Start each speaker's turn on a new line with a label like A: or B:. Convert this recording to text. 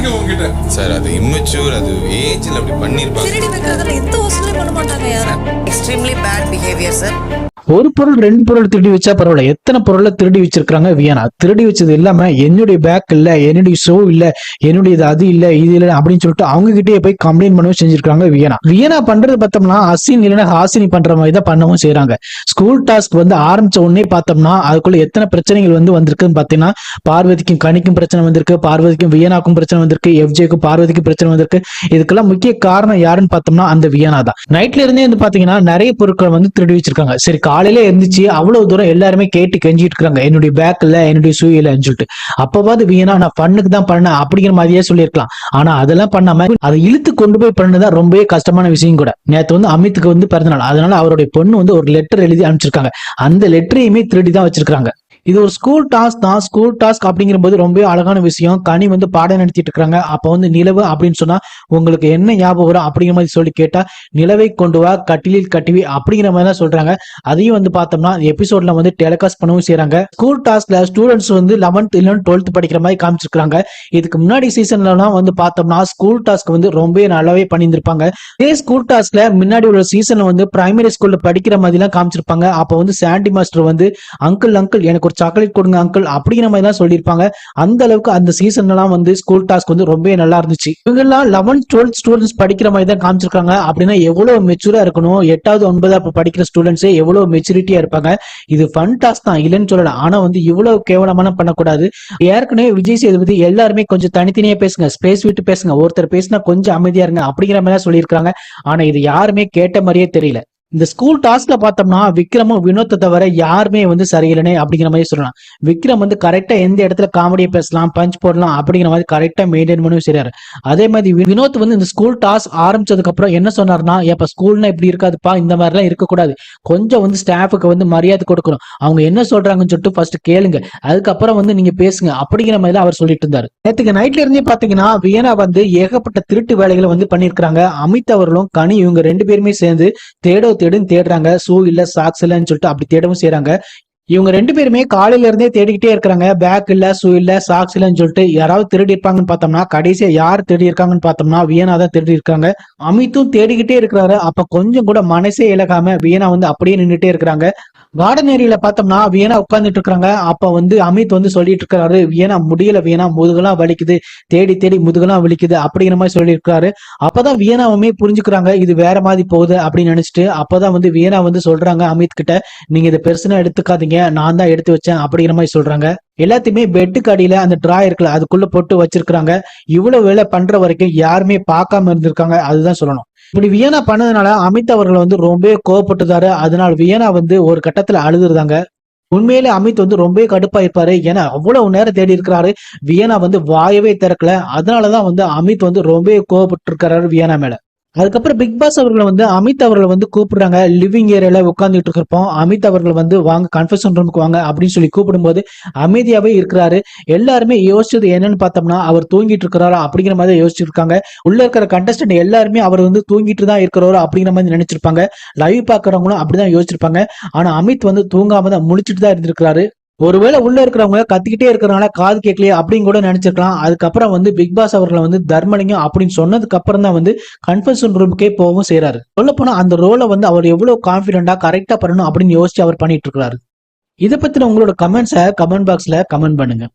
A: கேட்டிருக்கேன் உங்ககிட்ட.
B: சார் அது இம்மெச்சூர் அது ஏஜ்ல அப்படி பண்ணிருப்பாங்க.
C: திருடி வைக்கிறதுல எந்த வசூலையும் பண்ண மாட்டாங்க யாரும்.
D: எக்ஸ்ட்ரீம்லி பேட் பிஹேவியர் சார்
E: ஒரு பொருள் ரெண்டு பொருள் திருடி வச்சா பரவாயில்ல. எத்தனை பொருளை திருடி வச்சிருக்காங்க வியனா? திருடி வச்சது இல்லாம என்னுடைய பேக் இல்ல என்னுடைய ஷோ இல்ல என்னுடைய இது அது இல்ல இது இல்ல அப்படின்னு சொல்லிட்டு அவங்க கிட்டயே போய் கம்ப்ளைண்ட் பண்ணவும் செஞ்சிருக்காங்க வியனா. வியனா பண்றது பார்த்தோம்னா அசின் இல்லைன்னா ஹாசினி பண்ற மாதிரி தான் பண்ணவும் செய்றாங்க. ஸ்கூல் டாஸ்க் வந்து ஆரம்பிச்ச உடனே பார்த்தோம்னா அதுக்குள்ள எத்தனை பிரச்சனைகள் வந்து வந்திருக்குன்னு பாத்தீங்கன்னா பார்வதிக்கும் கனிக்கும் பிரச்சனை வந்திருக்கு பார்வதிக்கும் வியனாக்கும் பிரச்சனை வந்திருக்கு எஃப்ஜேக்கு பார்வதிக்கு பிரச்சனை வந்திருக்கு. இதுக்கெல்லாம் முக்கிய காரணம் யாருன்னு பார்த்தோம்னா அந்த வியனா தான். நைட்ல இருந்தே வந்து பாத்தீங்கன்னா நிறைய பொருட்களை வந்து திருடி வச்சிருக்காங்க. சரி காலையில இருந்துச்சு அவ்வளவு தூரம் எல்லாருமே கேட்டு கெஞ்சிட்டு இருக்காங்க. என்னுடைய பேக் இல்ல என்னுடைய ஷூ சொல்லிட்டு. அப்பவாது வீணா நான் பண்ணுக்கு தான் பண்ணேன் அப்படிங்கிற மாதிரியே சொல்லியிருக்கலாம். ஆனா அதெல்லாம் பண்ணாம அதை இழுத்து கொண்டு போய் பண்ணதான் ரொம்பவே கஷ்டமான விஷயம் கூட. நேத்து வந்து அமித்துக்கு வந்து பிறந்தநாள். அதனால அவருடைய பொண்ணு வந்து ஒரு லெட்டர் எழுதி அனுப்பிச்சிருக்காங்க. அந்த லெட்டரையுமே திருடி தான் வச்சிருக்காங்க இது ஒரு ஸ்கூல் டாஸ்க் தான். ஸ்கூல் டாஸ்க் அப்படிங்கிற போது ரொம்பவே அழகான விஷயம். கனி வந்து பாடம் நடத்திட்டு இருக்காங்க அப்போ வந்து நிலவு அப்படின்னு சொன்னா உங்களுக்கு என்ன ஞாபகம் வரும்? அப்படிங்கிற மாதிரி சொல்லி கேட்டா நிலவை கொண்டு வா கட்டிலில் கட்டிவி அப்படிங்கிற மாதிரி தான் சொல்றாங்க. அதையும் வந்து பார்த்தோம்னா எபிசோட்ல வந்து டெலிகாஸ்ட் பண்ணவும் செய்யறாங்க ஸ்கூல் டாஸ்க்ல ஸ்டூடெண்ட்ஸ் வந்து லெவன்த் இல்லைன்னு டுவெல்த் படிக்கிற மாதிரி காமிச்சிருக்காங்க இதுக்கு முன்னாடி சீசன்லாம் வந்து பார்த்தோம்னா ஸ்கூல் டாஸ்க் வந்து ரொம்பவே நல்லாவே பண்ணியிருப்பாங்க இதே ஸ்கூல் டாஸ்க்ல முன்னாடி உள்ள சீசன்ல வந்து பிரைமரி ஸ்கூல்ல படிக்கிற மாதிரி எல்லாம் காமிச்சிருப்பாங்க. அப்போ வந்து சாண்டி மாஸ்டர் வந்து அங்கிள் அங்கிள் எனக்கு ஒரு சாக்லேட் கொடுங்க அங்கிள் அப்படிங்கிற மாதிரி தான் சொல்லியிருப்பாங்க. அந்த அளவுக்கு அந்த சீசன்லாம் வந்து ஸ்கூல் டாஸ்க் வந்து ரொம்பவே நல்லா இருந்துச்சு. இவங்க எல்லாம் லெவன்த் டுவெல்த் ஸ்டூடெண்ட்ஸ் படிக்கிற மாதிரி தான் காமிச்சிருக்காங்க. அப்படின்னா எவ்வளவு மெச்சூரா இருக்கணும்? எட்டாவது ஒன்பதாவது படிக்கிற ஸ்டூடெண்ட்ஸே எவ்வளவு மெச்சூரிட்டியா இருப்பாங்க? இது ஃபன் டாஸ்க் தான் இல்லைன்னு சொல்லல. ஆனா வந்து இவ்வளவு கேவலமான பண்ணக்கூடாது. ஏற்கனவே விஜய் சேதுபதி எல்லாருமே கொஞ்சம் தனித்தனியா பேசுங்க. ஸ்பேஸ் விட்டு பேசுங்க. ஒருத்தர் பேசினா கொஞ்சம் அமைதியா இருங்க அப்படிங்கிற மாதிரி தான் சொல்லியிருக்காங்க ஆனா இது யாருமே கேட்ட மாதிரியே தெரியல. இந்த ஸ்கூல் டாஸ்க்ல பார்த்தோம்னா விக்ரமும் வினோத்தை தவிர யாருமே வந்து சரியில்லைனே அப்படிங்கிற மாதிரி சொல்லலாம். விக்ரம் வந்து கரெக்டா எந்த இடத்துல காமெடியை பேசலாம் பஞ்ச் போடலாம் அப்படிங்கிற மாதிரி கரெக்டா மெயின்டைன் பண்ணி செய்யறாரு அதே மாதிரி வி- வினோத் வந்து இந்த ஸ்கூல் டாஸ்க் ஆரம்பிச்சதுக்கு அப்புறம் என்ன சொன்னார்னா எப்ப ஸ்கூல்னா இப்படி இருக்காதுப்பா இந்த மாதிரிலாம் இருக்கக்கூடாது. கொஞ்சம் வந்து ஸ்டாஃபுக்கு வந்து மரியாதை கொடுக்கணும். அவங்க என்ன சொல்றாங்கன்னு சொல்லிட்டு ஃபர்ஸ்ட் கேளுங்க. அதுக்கப்புறம் வந்து நீங்க பேசுங்க. அப்படிங்கிற மாதிரி அவர் சொல்லிட்டு இருந்தாரு. நேற்றுக்கு நைட்ல இருந்தே பாத்தீங்கன்னா வியனா வந்து ஏகப்பட்ட திருட்டு வேலைகளை வந்து பண்ணிருக்காங்க அமித் அவர்களும் கனி இவங்க ரெண்டு பேருமே சேர்ந்து தேடோ தேடுன்னு தேடுறாங்க. ஷூ இல்ல சாக்ஸ் இல்லன்னு சொல்லிட்டு அப்படி தேடவும் செய்யறாங்க இவங்க ரெண்டு பேருமே காலையில இருந்தே தேடிக்கிட்டே இருக்கிறாங்க. பேக் இல்ல ஷூ இல்ல சாக்ஸ் இல்லன்னு சொல்லிட்டு யாராவது திருடி இருப்பாங்கன்னு பார்த்தோம்னா கடைசியா யார் திருடி இருக்காங்கன்னு பார்த்தோம்னா வியனா தான் திருடி இருக்காங்க. அமித்தும் தேடிக்கிட்டே இருக்கிறாரு. அப்ப கொஞ்சம் கூட மனசே இழகாம வியனா வந்து அப்படியே நின்னுட்டே இருக்கிறாங்க. கார்டன் ஏரியில பார்த்தோம்னா வியனா உட்கார்ந்துட்டு இருக்காங்க அப்ப வந்து அமித் வந்து சொல்லிட்டு இருக்காரு வியனா முடியல வியனா முதுகெல்லாம் வலிக்குது. தேடி தேடி முதுகெல்லாம் வலிக்குது அப்படிங்கிற மாதிரி சொல்லியிருக்காரு அப்பதான் வியனாவுமே புரிஞ்சுக்கிறாங்க இது வேற மாதிரி போகுது அப்படின்னு நினைச்சிட்டு அப்பதான் வந்து வியனா வந்து சொல்றாங்க அமித் கிட்ட நீங்க இதை பெருசுனா எடுத்துக்காதீங்க. நான் தான் எடுத்து வச்சேன் அப்படிங்கிற மாதிரி சொல்றாங்க. எல்லாத்தையுமே பெட்டுக்கு அடியில அந்த டிரா இருக்குல்ல அதுக்குள்ள போட்டு வச்சிருக்காங்க இவ்வளவு வேலை பண்ற வரைக்கும் யாருமே பார்க்காம இருந்திருக்காங்க. அதுதான் சொல்லணும். இப்படி வியனா பண்ணதுனால அமித் அவர்கள் வந்து ரொம்பவே கோவப்பட்டுதாரு அதனால வியனா வந்து ஒரு கட்டத்துல அழுதுருந்தாங்க. உண்மையிலே அமித் வந்து ரொம்பவே கடுப்பா இருப்பாரு ஏன்னா அவ்வளவு நேரம் தேடி இருக்கிறாரு. வியனா வந்து வாயவே திறக்கல. அதனாலதான் வந்து அமித் வந்து ரொம்பவே கோவப்பட்டு இருக்கிறாரு வியனா மேல. அதுக்கப்புறம் பிக் பாஸ் அவர்களை வந்து அமித் அவர்களை வந்து கூப்பிடுறாங்க. லிவிங் ஏரியால உட்காந்துட்டு இருக்கிறப்போ அமித் அவர்கள் வந்து வாங்க கன்ஃபெஷன் ரூமுக்கு வாங்க அப்படின்னு சொல்லி கூப்பிடும்போது அமைதியாவே இருக்கிறாரு. எல்லாருமே யோசிச்சது என்னன்னு பார்த்தோம்னா அவர் தூங்கிட்டு இருக்கிறாரா அப்படிங்கிற மாதிரி யோசிச்சிருக்காங்க. இருக்காங்க உள்ள இருக்கிற கண்டஸ்டன்ட் எல்லாருமே அவர் வந்து தூங்கிட்டு தான் இருக்கிறாரோ அப்படிங்கிற மாதிரி நினைச்சிருப்பாங்க. லைவ் பாக்குறவங்களும் அப்படிதான் யோசிச்சிருப்பாங்க. ஆனா அமித் வந்து தூங்காம தான் முழிச்சிட்டு தான் இருந்திருக்கிறாரு. ஒருவேளை உள்ள இருக்கிறவங்க கத்திக்கிட்டே இருக்கிறனால காது கேட்கலையே அப்படின்னு கூட நினைச்சிருக்கலாம். அதுக்கப்புறம் வந்து பிக் பாஸ் அவர்களை வந்து தர்மலிங்கம் அப்படின்னு சொன்னதுக்கு அப்புறம் தான் வந்து கன்ஃபர்ஷன் ரூமுக்கே போகவும் செய்யறாரு சொல்ல போனா அந்த ரோலை வந்து அவர் எவ்வளவு கான்பிடண்டா கரெக்டா பண்ணணும் அப்படின்னு யோசிச்சு அவர் பண்ணிட்டு இருக்கிறாரு. இதை பத்தின உங்களோட கமெண்ட்ஸை கமெண்ட் பாக்ஸ்ல கமெண்ட் பண்ணுங்க.